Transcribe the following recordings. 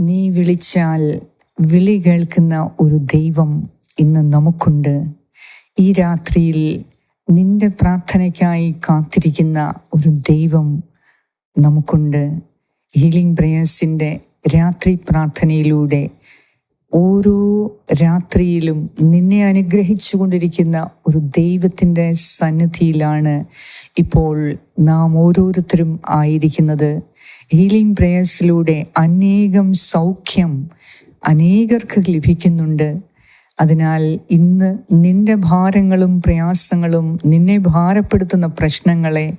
നീ വിളിച്ചാൽ വിളി കേൾക്കുന്ന ഒരു ദൈവം ഇന്ന് നമുക്കുണ്ട്. ഈ രാത്രിയിൽ നിന്റെ പ്രാർത്ഥനയ്ക്കായി കാത്തിരിക്കുന്ന ഒരു ദൈവം നമുക്കുണ്ട്. ഹീലിംഗ് പ്രേയേഴ്സിന്റെ രാത്രി പ്രാർത്ഥനയിലൂടെ ഓരോ രാത്രിയിലും നിന്നെ അനുഗ്രഹിച്ചു കൊണ്ടിരിക്കുന്ന ഒരു ദൈവത്തിന്റെ സന്നിധിയിലാണ് ഇപ്പോൾ നാം ഓരോരുത്തരും ആയിരിക്കുന്നത്. ഹീലിംഗ് പ്രേയേഴ്സിലൂടെ അനേകം സൗഖ്യം അനേകർക്ക് ലഭിക്കുന്നുണ്ട്. അതിനാൽ ഇന്ന് നിന്റെ ഭാരങ്ങളും പ്രയാസങ്ങളും നിന്നെ ഭാരപ്പെടുത്തുന്ന പ്രശ്നങ്ങളെ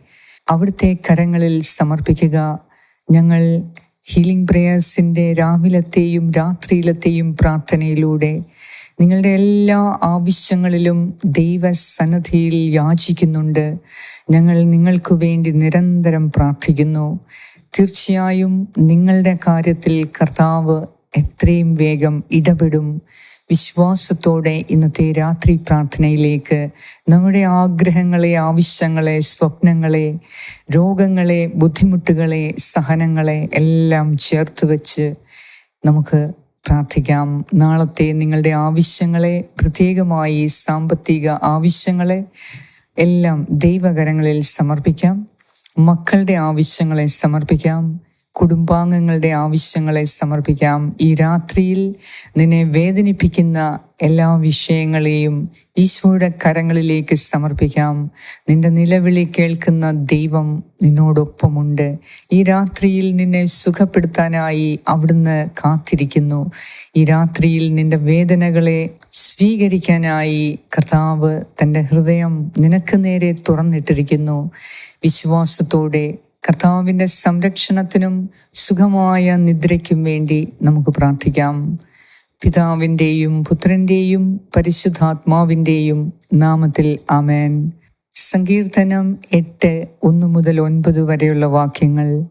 അവിടുത്തെ കരങ്ങളിൽ സമർപ്പിക്കുക. ഞങ്ങൾ ഹീലിംഗ് പ്രേയേഴ്സിന്റെ രാവിലത്തെയും രാത്രിയിലത്തെയും പ്രാർത്ഥനയിലൂടെ നിങ്ങളുടെ എല്ലാ ആവശ്യങ്ങളിലും ദൈവസന്നദ്ധിയിൽ യാചിക്കുന്നുണ്ട്. ഞങ്ങൾ നിങ്ങൾക്ക് വേണ്ടി നിരന്തരം പ്രാർത്ഥിക്കുന്നു. തീർച്ചയായും നിങ്ങളുടെ കാര്യത്തിൽ കർത്താവ് എത്രയും വേഗം ഇടപെടും. വിശ്വാസത്തോടെ ഇന്നത്തെ രാത്രി പ്രാർത്ഥനയിലേക്ക് നമ്മുടെ ആഗ്രഹങ്ങളെ ആവശ്യങ്ങളെ സ്വപ്നങ്ങളെ രോഗങ്ങളെ ബുദ്ധിമുട്ടുകളെ സഹനങ്ങളെ എല്ലാം ചേർത്ത് വച്ച് നമുക്ക് പ്രാർത്ഥിക്കാം. നാളത്തെ നിങ്ങളുടെ ആവശ്യങ്ങളെ പ്രത്യേകമായി സാമ്പത്തിക ആവശ്യങ്ങളെ എല്ലാം ദൈവകരങ്ങളിൽ സമർപ്പിക്കാം. മക്കളുടെ ആവശ്യങ്ങളെ സമർപ്പിക്കാം. കുടുംബാംഗങ്ങളുടെ ആവശ്യങ്ങളെ സമർപ്പിക്കാം. ഈ രാത്രിയിൽ നിന്നെ വേദനിപ്പിക്കുന്ന എല്ലാ വിഷയങ്ങളെയും ഈശോയുടെ കരങ്ങളിലേക്ക് സമർപ്പിക്കാം. നിന്റെ നിലവിളി കേൾക്കുന്ന ദൈവം നിന്നോടൊപ്പമുണ്ട്. ഈ രാത്രിയിൽ നിന്നെ സുഖപ്പെടുത്താനായി അവിടുന്ന് കാത്തിരിക്കുന്നു. ഈ രാത്രിയിൽ നിന്റെ വേദനകളെ സ്വീകരിക്കാനായി കർത്താവ് തന്റെ ഹൃദയം നിനക്ക് നേരെ തുറന്നിട്ടിരിക്കുന്നു. വിശ്വാസത്തോടെ കർത്താവിന്റെ സംരക്ഷണത്തിനും സുഖമായ നിദ്രയ്ക്കും വേണ്ടി നമുക്ക് പ്രാർത്ഥിക്കാം. പിതാവിന്റെയും പുത്രന്റെയും പരിശുദ്ധാത്മാവിന്റെയും നാമത്തിൽ ആമേൻ. സങ്കീർത്തനം എട്ട് ഒന്ന് മുതൽ ഒൻപത് വരെയുള്ള വാക്യങ്ങൾ.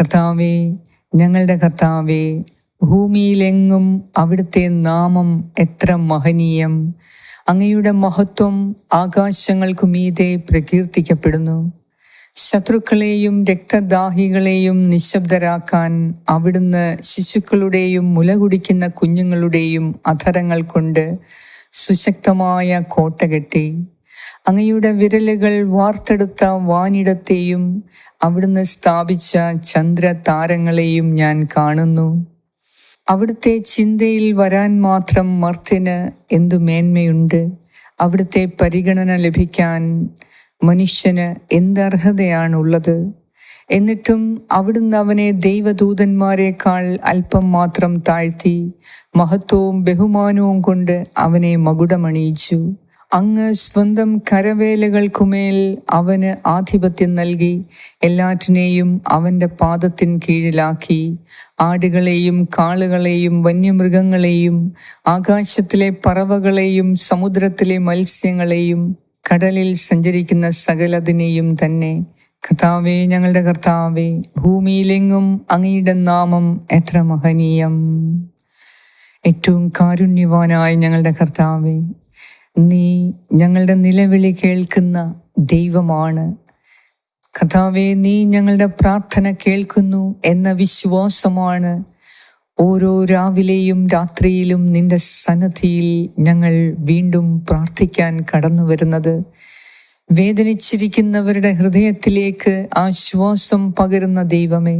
കർത്താവെ ഞങ്ങളുടെ കർത്താവെ ഭൂമിയിലെങ്ങും അവിടുത്തെ നാമം എത്ര മഹനീയം. അങ്ങയുടെ മഹത്വം ആകാശങ്ങൾക്കു മീതെ പ്രകീർത്തിക്കപ്പെടുന്നു. ശത്രുക്കളെയും രക്തദാഹികളെയും നിശബ്ദരാക്കാൻ അവിടുന്ന് ശിശുക്കളുടെയും മുല കുടിക്കുന്ന കുഞ്ഞുങ്ങളുടെയും അധരങ്ങൾ കൊണ്ട് സുശക്തമായ കോട്ട കെട്ടി. അങ്ങയുടെ വിരലുകൾ വാർത്തെടുത്ത വാനിടത്തെയും അവിടുന്ന് സ്ഥാപിച്ച ചന്ദ്ര താരങ്ങളെയും ഞാൻ കാണുന്നു. അവിടുത്തെ ചിന്തയിൽ വരാൻ മാത്രം മർത്തിന് എന്തു മേന്മയുണ്ട്? അവിടുത്തെ പരിഗണന ലഭിക്കാൻ മനുഷ്യന് എന്തർഹതയാണുള്ളത് എന്നിട്ടും അവിടുന്ന് അവനെ ദൈവദൂതന്മാരെക്കാൾ അല്പം മാത്രം താഴ്ത്തി മഹത്വവും ബഹുമാനവും കൊണ്ട് അവനെ മകുടമണിയിച്ചു. അങ്ങ് സ്വന്തം കരവേലകൾക്കുമേൽ അവന് ആധിപത്യം നൽകി എല്ലാറ്റിനെയും അവന്റെ പാദത്തിൻ കീഴിലാക്കി. ആടുകളെയും കാളുകളെയും വന്യമൃഗങ്ങളെയും ആകാശത്തിലെ പറവകളെയും സമുദ്രത്തിലെ മത്സ്യങ്ങളെയും കടലിൽ സഞ്ചരിക്കുന്ന സകലതിനെയും തന്നെ കർത്താവേ ഞങ്ങളുടെ കർത്താവേ ഭൂമിയിലെങ്ങും അങ്ങയുടെ നാമം എത്ര മഹനീയം. ഏറ്റവും കാരുണ്യവാനായ ഞങ്ങളുടെ കർത്താവേ നീ ഞങ്ങളുടെ നിലവിളി കേൾക്കുന്ന ദൈവമാണ്. കർത്താവെ നീ ഞങ്ങളുടെ പ്രാർത്ഥന കേൾക്കുന്നു എന്ന വിശ്വാസമാണ് ഓരോ രാവിലെയും രാത്രിയിലും നിന്റെ സന്നദ്ധിയിൽ ഞങ്ങൾ വീണ്ടും പ്രാർത്ഥിക്കാൻ കടന്നു വരുന്നത്. വേദനിച്ചിരിക്കുന്നവരുടെ ഹൃദയത്തിലേക്ക് ആശ്വാസം പകരുന്ന ദൈവമേ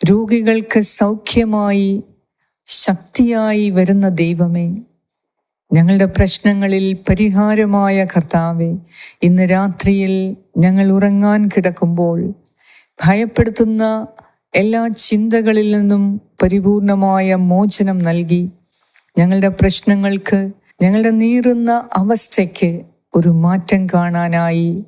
രോഗികൾക്ക് സൗഖ്യമായി ശക്തിയായി വരുന്ന ദൈവമേ ഞങ്ങളുടെ പ്രശ്നങ്ങളിൽ പരിഹാരമായ കർത്താവെ ഇന്ന് രാത്രിയിൽ ഞങ്ങൾ ഉറങ്ങാൻ കിടക്കുമ്പോൾ ഭയപ്പെടുത്തുന്ന എല്ലാ ചിന്തകളിൽ നിന്നും പരിപൂർണമായ മോചനം നൽകി ഞങ്ങളുടെ പ്രശ്നങ്ങൾക്ക് ഞങ്ങളുടെ നീറുന്ന അവസ്ഥയ്ക്ക് ഒരു മാറ്റം കാണാനായി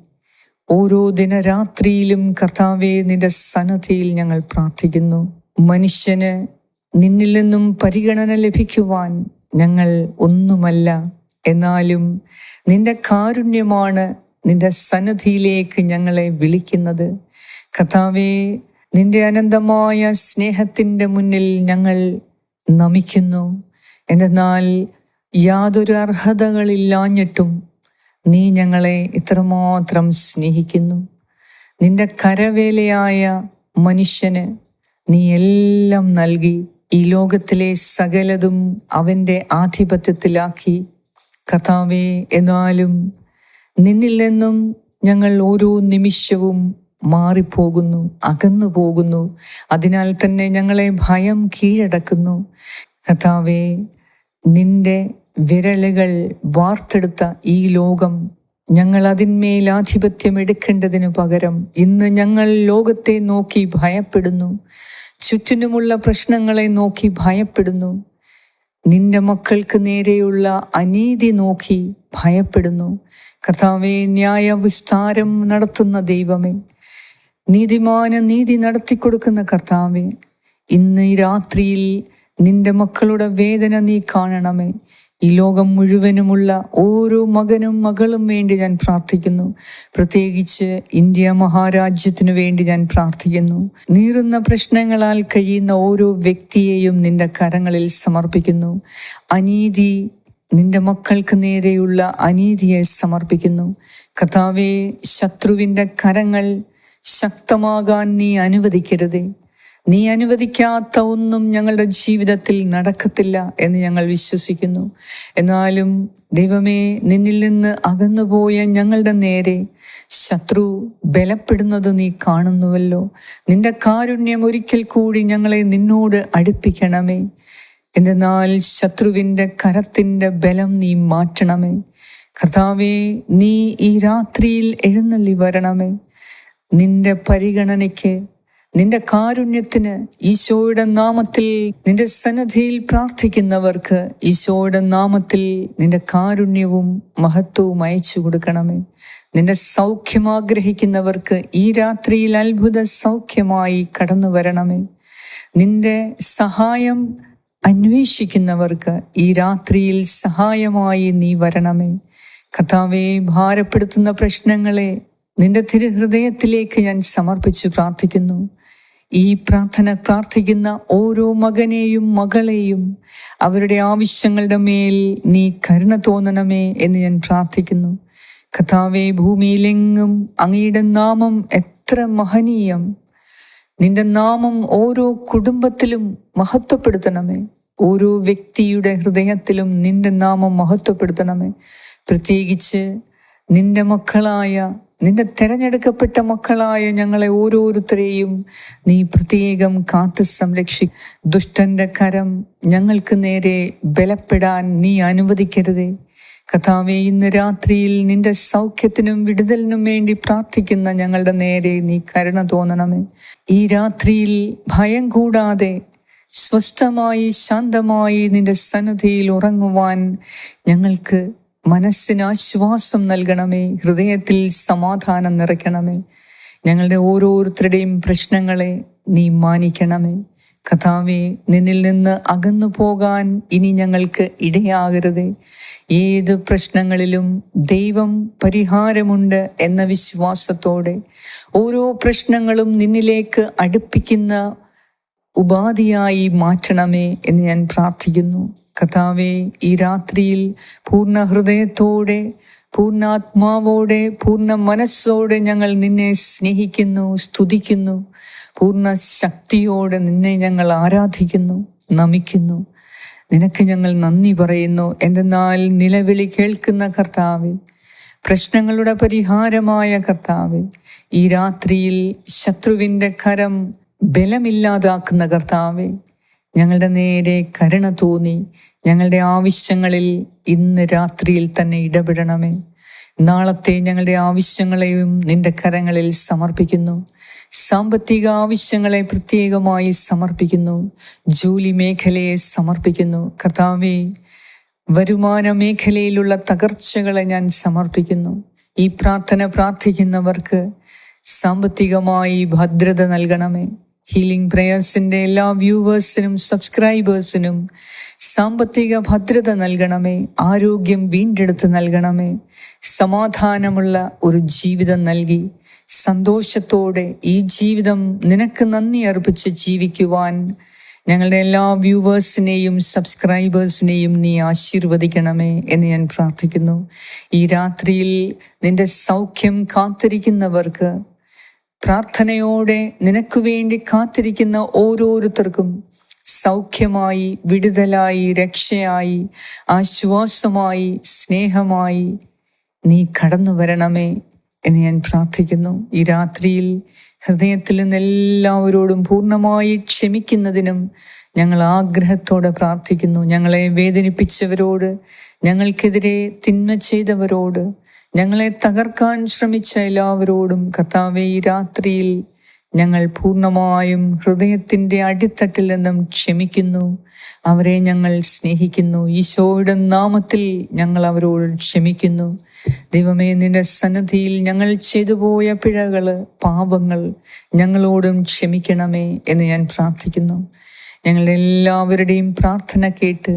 ഓരോ ദിനരാത്രിയിലും കർത്താവെ നിന്റെ സന്നദ്ധിയിൽ ഞങ്ങൾ പ്രാർത്ഥിക്കുന്നു. മനുഷ്യന് നിന്നിൽ നിന്നും പരിഗണന ലഭിക്കുവാൻ ഞങ്ങൾ ഒന്നുമല്ല. എന്നാലും നിന്റെ കാരുണ്യമാണ് നിന്റെ സന്നദ്ധിയിലേക്ക് ഞങ്ങളെ വിളിക്കുന്നത്. കഥാവേ നിന്റെ അനന്തമായ സ്നേഹത്തിന്റെ മുന്നിൽ ഞങ്ങൾ നമിക്കുന്നു. എന്നാൽ യാതൊരു അർഹതകളില്ലാഞ്ഞിട്ടും നീ ഞങ്ങളെ ഇത്രമാത്രം സ്നേഹിക്കുന്നു. നിന്റെ കരവേലയായ മനുഷ്യന് നീ എല്ലാം നൽകി ഈ ലോകത്തിലെ സകലതും അവന്റെ ആധിപത്യത്തിലാക്കി. കഥാവേ എന്നാലും നിന്നിൽ നിന്നും ഞങ്ങൾ ഓരോ നിമിഷവും മാറിപ്പോകുന്നു അകന്നു പോകുന്നു. അതിനാൽ തന്നെ ഞങ്ങളെ ഭയം കീഴടക്കുന്നു. കഥാവേ നിന്റെ വിരലുകൾ വാർത്തെടുത്ത ഈ ലോകം ഞങ്ങൾ അതിന്മേൽ ആധിപത്യം എടുക്കേണ്ടതിനു പകരം ഇന്ന് ഞങ്ങൾ ലോകത്തെ നോക്കി ഭയപ്പെടുന്നു. ചുറ്റിനുമുള്ള പ്രശ്നങ്ങളെ നോക്കി ഭയപ്പെടുന്നു. നിന്റെ മക്കൾക്ക് നേരെയുള്ള അനീതി നോക്കി ഭയപ്പെടുന്നു. കർത്താവെ ന്യായ വിസ്താരം നടത്തുന്ന ദൈവമേ നീതിമാന നീതി നടത്തി കൊടുക്കുന്ന കർത്താവെ ഇന്ന് ഈ രാത്രിയിൽ നിന്റെ മക്കളുടെ വേദന നീ കാണണമേ. ഈ ലോകം മുഴുവനുമുള്ള ഓരോ മകനും മകളും വേണ്ടി ഞാൻ പ്രാർത്ഥിക്കുന്നു. പ്രത്യേകിച്ച് ഇന്ത്യ മഹാരാജ്യത്തിനു വേണ്ടി ഞാൻ പ്രാർത്ഥിക്കുന്നു. നീറുന്ന പ്രശ്നങ്ങളാൽ കഴിയുന്ന ഓരോ വ്യക്തിയെയും നിന്റെ കരങ്ങളിൽ സമർപ്പിക്കുന്നു. അനീതി നിന്റെ മക്കൾക്ക് നേരെയുള്ള അനീതിയെ സമർപ്പിക്കുന്നു. കഥാവെ ശത്രുവിന്റെ കരങ്ങൾ ശക്തമാകാൻ നീ അനുവദിക്കരുതേ. നീ അനുവദിക്കാത്ത ഒന്നും ഞങ്ങളുടെ ജീവിതത്തിൽ നടക്കത്തില്ല എന്ന് ഞങ്ങൾ വിശ്വസിക്കുന്നു. എന്നാലും ദൈവമേ നിന്നിൽ നിന്ന് അകന്നുപോയ ഞങ്ങളുടെ നേരെ ശത്രു ബലപ്പെടുന്നത് നീ കാണുന്നുവല്ലോ. നിന്റെ കാരുണ്യം ഒരിക്കൽ കൂടി ഞങ്ങളെ നിന്നോട് അടുപ്പിക്കണമേ. എന്തെന്നാൽ ശത്രുവിന്റെ കരത്തിന്റെ ബലം നീ മാറ്റണമേ. കർത്താവേ നീ ഈ രാത്രിയിൽ എഴുന്നള്ളി വരണമേ. നിന്റെ പരിഗണനയ്ക്ക് നിന്റെ കാരുണ്യത്തിന് ഈശോയുടെ നാമത്തിൽ നിന്റെ സന്നദ്ധിയിൽ പ്രാർത്ഥിക്കുന്നവർക്ക് ഈശോയുടെ നാമത്തിൽ നിന്റെ കാരുണ്യവും മഹത്വവും അയച്ചു കൊടുക്കണമേ. നിന്റെ സൗഖ്യം ആഗ്രഹിക്കുന്നവർക്ക് ഈ രാത്രിയിൽ അത്ഭുത സൗഖ്യമായി കടന്നു വരണമേ. നിന്റെ സഹായം അന്വേഷിക്കുന്നവർക്ക് ഈ രാത്രിയിൽ സഹായമായി നീ വരണമേ. കഥാവെ ഭാരപ്പെടുത്തുന്ന പ്രശ്നങ്ങളെ നിന്റെ തിരുഹൃദയത്തിലേക്ക് ഞാൻ സമർപ്പിച്ച് പ്രാർത്ഥിക്കുന്നു. ഈ പ്രാർത്ഥന പ്രാർത്ഥിക്കുന്ന ഓരോ മകനെയും മകളെയും അവരുടെ ആവശ്യങ്ങളുടെ മേൽ നീ കരുണ തോന്നണമേ എന്ന് ഞാൻ പ്രാർത്ഥിക്കുന്നു. കഥാവെ ഭൂമിയിലെങ്ങും അങ്ങയുടെ നാമം എത്ര മഹനീയം. നിന്റെ നാമം ഓരോ കുടുംബത്തിലും മഹത്വപ്പെടുത്തണമേ. ഓരോ വ്യക്തിയുടെ ഹൃദയത്തിലും നിന്റെ നാമം മഹത്വപ്പെടുത്തണമേ. പ്രത്യേകിച്ച് നിന്റെ മക്കളായ നിന്റെ തെരഞ്ഞെടുക്കപ്പെട്ട മക്കളായ ഞങ്ങളെ ഓരോരുത്തരെയും നീ പ്രത്യേകം കാത്തു സംരക്ഷി. ദുഷ്ടന്റെ കരം ഞങ്ങൾക്ക് നേരെ ബലപ്പെടാൻ നീ അനുവദിക്കരുതേ. കഥാവെ ഇന്ന് രാത്രിയിൽ നിന്റെ സൗഖ്യത്തിനും വിടുതലിനും വേണ്ടി പ്രാർത്ഥിക്കുന്ന ഞങ്ങളുടെ നേരെ നീ കരുണ തോന്നണമേ. ഈ രാത്രിയിൽ ഭയം കൂടാതെ സ്വസ്ഥമായി ശാന്തമായി നിന്റെ സന്നദ്ധിയിൽ ഉറങ്ങുവാൻ ഞങ്ങൾക്ക് മനസ്സിന് ആശ്വാസം നൽകണമേ ഹൃദയത്തിൽ സമാധാനം നിറയ്ക്കണമേ. ഞങ്ങളുടെ ഓരോരുത്തരുടെയും പ്രശ്നങ്ങളെ നീ മാനിക്കണമേ. കഥാവെ നിന്നിൽ നിന്ന് അകന്നു പോകാൻ ഇനി ഞങ്ങൾക്ക് ഇടയാകരുതേ. ഏത് പ്രശ്നങ്ങളിലും ദൈവം പരിഹാരമുണ്ട് എന്ന വിശ്വാസത്തോടെ ഓരോ പ്രശ്നങ്ങളും നിന്നിലേക്ക് അടുപ്പിക്കുന്ന ഉപാധിയായി മാറ്റണമേ എന്ന് ഞാൻ പ്രാർത്ഥിക്കുന്നു. കഥാവെ ഈ രാത്രിയിൽ പൂർണ ഹൃദയത്തോടെ പൂർണാത്മാവോടെ പൂർണ മനസ്സോടെ ഞങ്ങൾ നിന്നെ സ്നേഹിക്കുന്നു സ്തുതിക്കുന്നു. പൂർണ ശക്തിയോടെ നിന്നെ ഞങ്ങൾ ആരാധിക്കുന്നു നമിക്കുന്നു. നിനക്ക് ഞങ്ങൾ നന്ദി പറയുന്നു. എന്തെന്നാൽ നിലവിളി കേൾക്കുന്ന കർത്താവെ പ്രശ്നങ്ങളുടെ പരിഹാരമായ കർത്താവെ ഈ രാത്രിയിൽ ശത്രുവിന്റെ കരം ബലമില്ലാതാക്കുന്ന കർത്താവെ ഞങ്ങളുടെ നേരെ കരുണ തോന്നി. ഞങ്ങളുടെ ആവശ്യങ്ങളിൽ ഇന്ന് രാത്രിയിൽ തന്നെ ഇടപെടണമേ. നാളത്തെ ഞങ്ങളുടെ ആവശ്യങ്ങളെയും നിന്റെ കരങ്ങളിൽ സമർപ്പിക്കുന്നു. സാമ്പത്തിക ആവശ്യങ്ങളെ പ്രത്യേകമായി സമർപ്പിക്കുന്നു. ജോലി മേഖലയെ സമർപ്പിക്കുന്നു. കർത്താവെ വരുമാന മേഖലയിലുള്ള തകർച്ചകളെ ഞാൻ സമർപ്പിക്കുന്നു. ഈ പ്രാർത്ഥന പ്രാർത്ഥിക്കുന്നവർക്ക് സാമ്പത്തികമായി ഭദ്രത നൽകണമേ. ഹീലിംഗ് പ്രേയേഴ്സിന്റെ എല്ലാ വ്യൂവേഴ്സിനും സബ്സ്ക്രൈബേഴ്സിനും സാമ്പത്തിക ഭദ്രത നൽകണമേ ആരോഗ്യം വീണ്ടെടുത്ത് നൽകണമേ. സമാധാനമുള്ള ഒരു ജീവിതം നൽകി സന്തോഷത്തോടെ ഈ ജീവിതം നിനക്ക് നന്ദി അർപ്പിച്ച് ജീവിക്കുവാൻ ഞങ്ങളുടെ എല്ലാ വ്യൂവേഴ്സിനെയും സബ്സ്ക്രൈബേഴ്സിനെയും നീ ആശീർവദിക്കണമേ എന്ന് ഞാൻ പ്രാർത്ഥിക്കുന്നു. ഈ രാത്രിയിൽ നിന്റെ സൗഖ്യം കാത്തിരിക്കുന്നവർക്ക് പ്രാർത്ഥനയോടെ നിനക്ക് വേണ്ടി കാത്തിരിക്കുന്ന ഓരോരുത്തർക്കും സൗഖ്യമായി വിടുതലായി രക്ഷയായി ആശ്വാസമായി സ്നേഹമായി നീ കടന്നു വരണമേ എന്ന് ഞാൻ പ്രാർത്ഥിക്കുന്നു. ഈ രാത്രിയിൽ ഹൃദയത്തിൽ നിന്ന് എല്ലാവരോടും പൂർണമായി ക്ഷമിക്കുന്നതിനും ഞങ്ങൾ ആഗ്രഹത്തോടെ പ്രാർത്ഥിക്കുന്നു. ഞങ്ങളെ വേദനിപ്പിച്ചവരോട് ഞങ്ങൾക്കെതിരെ തിന്മ ചെയ്തവരോട് ഞങ്ങളെ തകർക്കാൻ ശ്രമിച്ച എല്ലാവരോടും കർത്താവെ ഈ രാത്രിയിൽ ഞങ്ങൾ പൂർണമായും ഹൃദയത്തിന്റെ അടിത്തട്ടിൽ നിന്നും ക്ഷമിക്കുന്നു. അവരെ ഞങ്ങൾ സ്നേഹിക്കുന്നു. ഈശോയുടെ നാമത്തിൽ ഞങ്ങൾ അവരോട് ക്ഷമിക്കുന്നു. ദൈവമേ നിന്റെ സന്നദ്ധിയിൽ ഞങ്ങൾ ചെയ്തു പോയ പിഴകൾ പാപങ്ങൾ ഞങ്ങളോടും ക്ഷമിക്കണമേ എന്ന് ഞാൻ പ്രാർത്ഥിക്കുന്നു. ഞങ്ങളെല്ലാവരുടെയും പ്രാർത്ഥന കേട്ട്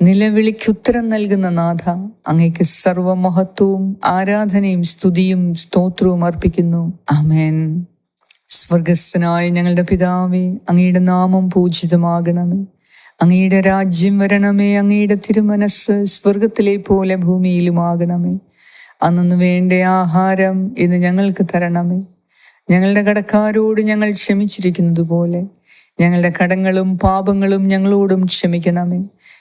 നിലവിളിക്ക് ഉത്തരം നൽകുന്ന നാഥ അങ്ങേക്ക് സർവമഹത്വവും ആരാധനയും സ്തുതിയും സ്തോത്രവും അർപ്പിക്കുന്നു. അമേൻ സ്വർഗസ്സനായ ഞങ്ങളുടെ പിതാവേ അങ്ങയുടെ നാമം പൂജിതമാകണമേ. അങ്ങയുടെ രാജ്യം വരണമേ അങ്ങയുടെ തിരുമനസ് സ്വർഗത്തിലെ പോലെ ഭൂമിയിലുമാകണമേ. അന്നു വേണ്ട ആഹാരം ഇന്ന് ഞങ്ങൾക്ക് തരണമേ. ഞങ്ങളുടെ കടക്കാരോട് ഞങ്ങൾ ക്ഷമിച്ചിരിക്കുന്നത് പോലെ ഞങ്ങളുടെ കടങ്ങളും പാപങ്ങളും ഞങ്ങളോടും ക്ഷമിക്കണമേ.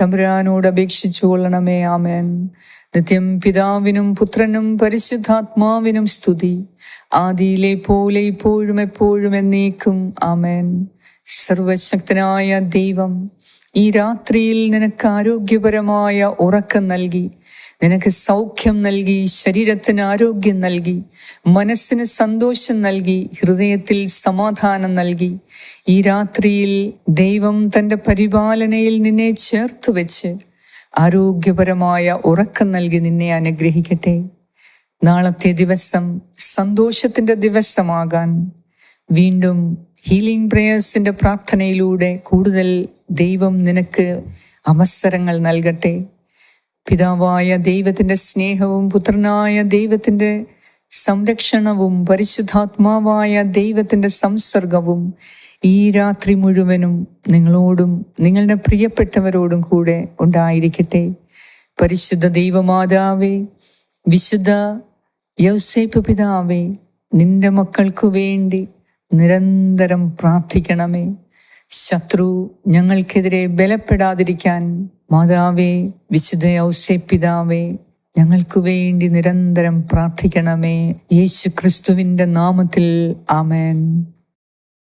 തമ്പുരാനോട് അപേക്ഷിച്ചു കൊള്ളണമേ ആമേൻ. നിത്യം പിതാവിനും പുത്രനും പരിശുദ്ധാത്മാവിനും സ്തുതി. ആദിയിലെ പോലെ ഇപ്പോഴും എപ്പോഴും എന്നേക്കും ആമേൻ. സർവശക്തനായ ദൈവം ഈ രാത്രിയിൽ നിനക്ക് ആരോഗ്യപരമായ ഉറക്കം നൽകി. നിനക്ക് സൗഖ്യം നൽകി ശരീരത്തിന് ആരോഗ്യം നൽകി മനസ്സിന് സന്തോഷം നൽകി ഹൃദയത്തിൽ സമാധാനം നൽകി. ഈ രാത്രിയിൽ ദൈവം തന്റെ പരിപാലനയിൽ നിന്നെ ചേർത്ത് വെച്ച് ആരോഗ്യപരമായ ഉറക്കം നൽകി നിന്നെ അനുഗ്രഹിക്കട്ടെ. നാളത്തെ ദിവസം സന്തോഷത്തിന്റെ ദിവസമാകാൻ വീണ്ടും ഹീലിംഗ് പ്രേയേഴ്സിന്റെ പ്രാർത്ഥനയിലൂടെ കൂടുതൽ ദൈവം നിനക്ക് അവസരങ്ങൾ നൽകട്ടെ. പിതാവായ ദൈവത്തിന്റെ സ്നേഹവും പുത്രനായ ദൈവത്തിന്റെ സംരക്ഷണവും പരിശുദ്ധാത്മാവായ ദൈവത്തിന്റെ സംസർഗവും ഈ രാത്രി മുഴുവനും നിങ്ങളോടും നിങ്ങളുടെ പ്രിയപ്പെട്ടവരോടും കൂടെ ഉണ്ടായിരിക്കട്ടെ. പരിശുദ്ധ ദൈവമാതാവേ വിശുദ്ധ യൗസേപ്പ് പിതാവേ നിന്റെ മക്കൾക്കു വേണ്ടി നിരന്തരം പ്രാർത്ഥിക്കണമേ. ശത്രു ഞങ്ങൾക്കെതിരെ ബലപ്പെടാതിരിക്കാൻ മാതാവേ വിശുദ്ധ പിതാവേ ഞങ്ങൾക്ക് വേണ്ടി നിരന്തരം പ്രാർത്ഥിക്കണമേ. യേശു ക്രിസ്തുവിന്റെ നാമത്തിൽ ആമേൻ.